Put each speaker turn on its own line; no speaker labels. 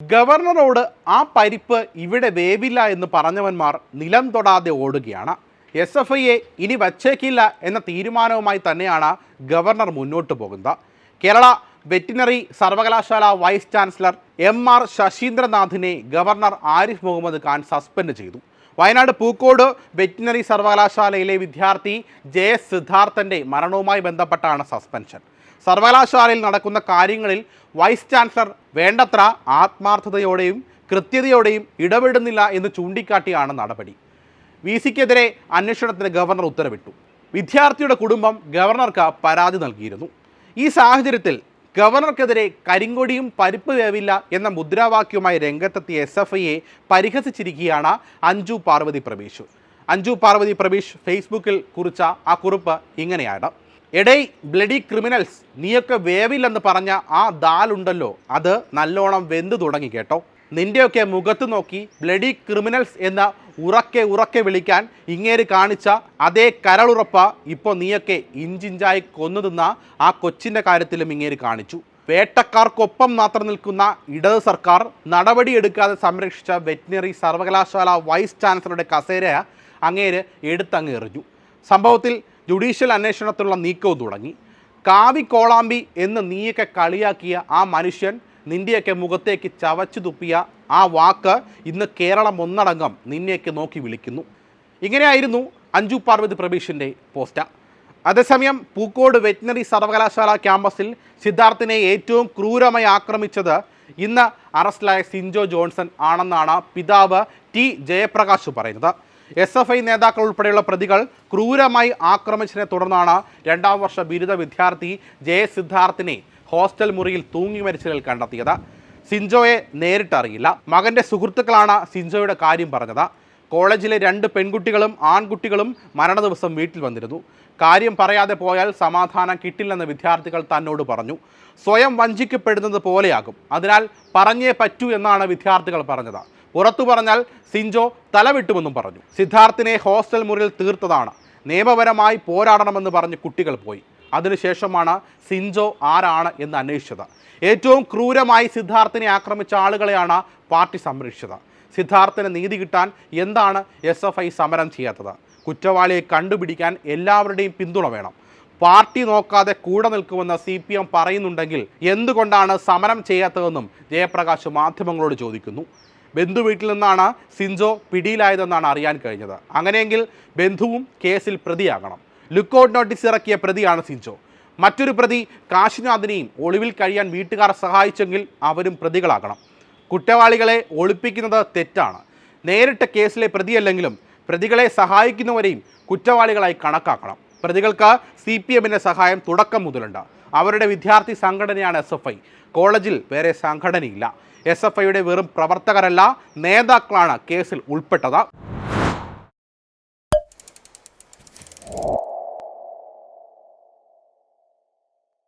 ഗവർണറോട് ആ പരിപ്പ് ഇവിടെ വേവില്ല എന്ന് പറഞ്ഞവന്മാർ നിലം തൊടാതെ ഓടുകയാണ്. എസ് എഫ് ഐയെ ഇനി വച്ചേക്കില്ല എന്ന തീരുമാനവുമായി തന്നെയാണ് ഗവർണർ മുന്നോട്ട് പോകുന്നത്. കേരള വെറ്റിനറി സർവകലാശാല വൈസ് ചാൻസലർ എം ആർ ശശീന്ദ്രനാഥിനെ ഗവർണർ ആരിഫ് മുഹമ്മദ് ഖാൻ സസ്പെൻഡ് ചെയ്തു. വയനാട് പൂക്കോട് വെറ്റിനറി സർവകലാശാലയിലെ വിദ്യാർത്ഥി ജെ എസ് സിദ്ധാർത്ഥന്റെ മരണവുമായി ബന്ധപ്പെട്ടാണ് സസ്പെൻഷൻ. സർവകലാശാലയിൽ നടക്കുന്ന കാര്യങ്ങളിൽ വൈസ് ചാൻസലർ വേണ്ടത്ര ആത്മാർത്ഥതയോടെയും കൃത്യതയോടെയും ഇടപെടുന്നില്ല എന്ന് ചൂണ്ടിക്കാട്ടിയാണ് നടപടി. വി സിക്കെതിരെ അന്വേഷണത്തിന് ഗവർണർ ഉത്തരവിട്ടു. വിദ്യാർത്ഥിയുടെ കുടുംബം ഗവർണർക്ക് പരാതി നൽകിയിരുന്നു. ഈ സാഹചര്യത്തിൽ ഗവർണർക്കെതിരെ കരിങ്കൊടിയും പരിപ്പ് വേവില്ല എന്ന മുദ്രാവാക്യവുമായി രംഗത്തെത്തിയ എസ് എഫ് ഐയെ പരിഹസിച്ചിരിക്കുകയാണ് അഞ്ജു പാർവതി പ്രവീഷ്. അഞ്ജു പാർവതി പ്രവീഷ് ഫേസ്ബുക്കിൽ കുറിച്ച ആ കുറിപ്പ് ഇങ്ങനെയാണ്. എടേ ബ്ലഡി ക്രിമിനൽസ് നീയൊക്കെ വേവില്ലെന്ന് പറഞ്ഞ ആ ദാലുണ്ടല്ലോ. അത് നല്ലോണം വെന്ത് തുടങ്ങി കേട്ടോ. നിന്റെയൊക്കെ മുഖത്ത് നോക്കി ബ്ലഡി ക്രിമിനൽസ് എന്ന ഉറക്കെ ഉറക്കെ വിളിക്കാൻ ഇങ്ങേര് കാണിച്ച അതേ കരളുറപ്പ ഇപ്പോൾ നീയൊക്കെ ഇഞ്ചിഞ്ചായി കൊന്നു തിന്ന ആ കൊച്ചിന്റെ കാര്യത്തിലും ഇങ്ങേര് കാണിച്ചു. വേട്ടക്കാർക്കൊപ്പം മാത്രം നിൽക്കുന്ന ഇടത് സർക്കാർ നടപടിയെടുക്കാതെ സംരക്ഷിച്ച വെറ്റിനറി സർവകലാശാല വൈസ് ചാൻസലറുടെ കസേര അങ്ങേര് എടുത്തങ്ങ് എറിഞ്ഞു. സംഭവത്തിൽ ജുഡീഷ്യൽ അന്വേഷണത്തിലുള്ള നീക്കവും തുടങ്ങി. കാവി കോളാമ്പി എന്ന് നീയൊക്കെ കളിയാക്കിയ ആ മനുഷ്യൻ നിന്റെയൊക്കെ മുഖത്തേക്ക് ചവച്ചു തുപ്പിയ ആ വാക്ക് ഇന്ന് കേരളം ഒന്നടങ്കം നിന്നെയൊക്കെ നോക്കി വിളിക്കുന്നു. ഇങ്ങനെയായിരുന്നു അഞ്ജു പാർവതി പ്രഭീഷിന്റെ പോസ്റ്റ അതേസമയം പൂക്കോട് വെറ്റിനറി സർവകലാശാല ക്യാമ്പസിൽ സിദ്ധാർത്ഥിനെ ഏറ്റവും ക്രൂരമായി ആക്രമിച്ചത് ഇന്ന് അറസ്റ്റിലായ സിൻജോ ജോൺസൺ ആണെന്നാണ് പിതാവ് ടി ജയപ്രകാശ് പറയുന്നത്. എസ് എഫ് ഐ നേതാക്കൾ ഉൾപ്പെടെയുള്ള പ്രതികൾ ക്രൂരമായി ആക്രമിച്ചതിനെ തുടർന്നാണ് രണ്ടാം വർഷ ബിരുദ വിദ്യാർത്ഥി ജയ സിദ്ധാർത്ഥിനെ ഹോസ്റ്റൽ മുറിയിൽ തൂങ്ങി മരിച്ചതിൽ കണ്ടെത്തിയത്. സിൻജോയെ നേരിട്ടറിയില്ല മകന്റെ സുഹൃത്തുക്കളാണ് സിൻജോയുടെ കാര്യം പറഞ്ഞത്. കോളേജിലെ രണ്ട് പെൺകുട്ടികളും ആൺകുട്ടികളും മരണ ദിവസം വീട്ടിൽ വന്നിരുന്നു. കാര്യം പറയാതെ പോയാൽ സമാധാനം കിട്ടില്ലെന്ന് വിദ്യാർത്ഥികൾ തന്നോട് പറഞ്ഞു. സ്വയം വഞ്ചിക്കപ്പെടുന്നത് പോലെയാകും. അതിനാൽ പറഞ്ഞേ പറ്റൂ എന്നാണ് വിദ്യാർത്ഥികൾ പറഞ്ഞത്. പുറത്തു പറഞ്ഞാൽ സിഞ്ചോ തലവിട്ടുമെന്നും പറഞ്ഞു. സിദ്ധാർത്ഥിനെ ഹോസ്റ്റൽ മുറിയിൽ തീർത്തതാണ്. നിയമപരമായി പോരാടണമെന്ന് പറഞ്ഞ് കുട്ടികൾ പോയി. അതിനുശേഷമാണ് സിഞ്ചോ ആരാണ് എന്ന് അന്വേഷിച്ചത്. ഏറ്റവും ക്രൂരമായി സിദ്ധാർത്ഥിനെ ആക്രമിച്ച ആളുകളെയാണ് പാർട്ടി സംരക്ഷിച്ചത്. സിദ്ധാർത്ഥിന് നീതി കിട്ടാൻ എന്താണ് എസ് എഫ് ഐ സമരം ചെയ്യാത്തത്? കുറ്റവാളിയെ കണ്ടുപിടിക്കാൻ എല്ലാവരുടെയും പിന്തുണ വേണം. പാർട്ടി നോക്കാതെ കൂടെ നിൽക്കുമെന്ന് സി പി എം പറയുന്നുണ്ടെങ്കിൽ എന്തുകൊണ്ടാണ് സമരം ചെയ്യാത്തതെന്നും ജയപ്രകാശ് മാധ്യമങ്ങളോട് ചോദിക്കുന്നു. ബന്ധു വീട്ടിൽ നിന്നാണ് സിൻജോ പിടിയിലായതെന്നാണ് അറിയാൻ കഴിഞ്ഞത്. അങ്ങനെയെങ്കിൽ ബന്ധുവും കേസിൽ പ്രതിയാകണം. ലുക്കൗട്ട് നോട്ടീസ് ഇറക്കിയ പ്രതിയാണ് സിൻജോ. മറ്റൊരു പ്രതി കാശിനാഥിനെയും ഒളിവിൽ കഴിയാൻ വീട്ടുകാർ സഹായിച്ചെങ്കിൽ അവരും പ്രതികളാകണം. കുറ്റവാളികളെ ഒളിപ്പിക്കുന്നത് തെറ്റാണ്. നേരിട്ട കേസിലെ പ്രതിയല്ലെങ്കിലും പ്രതികളെ സഹായിക്കുന്നവരെയും കുറ്റവാളികളായി കണക്കാക്കണം. പ്രതികൾക്ക് സി പി എമ്മിന്റെ സഹായം തുടക്കം മുതലുണ്ട്. അവരുടെ വിദ്യാർത്ഥി സംഘടനയാണ് എസ് എഫ് ഐ. കോളേജിൽ വേറെ സംഘടനയില്ല. എസ് എഫ് ഐയുടെ വെറും പ്രവർത്തകരല്ല നേതാക്കളാണ് കേസിൽ ഉൾപ്പെട്ടത്.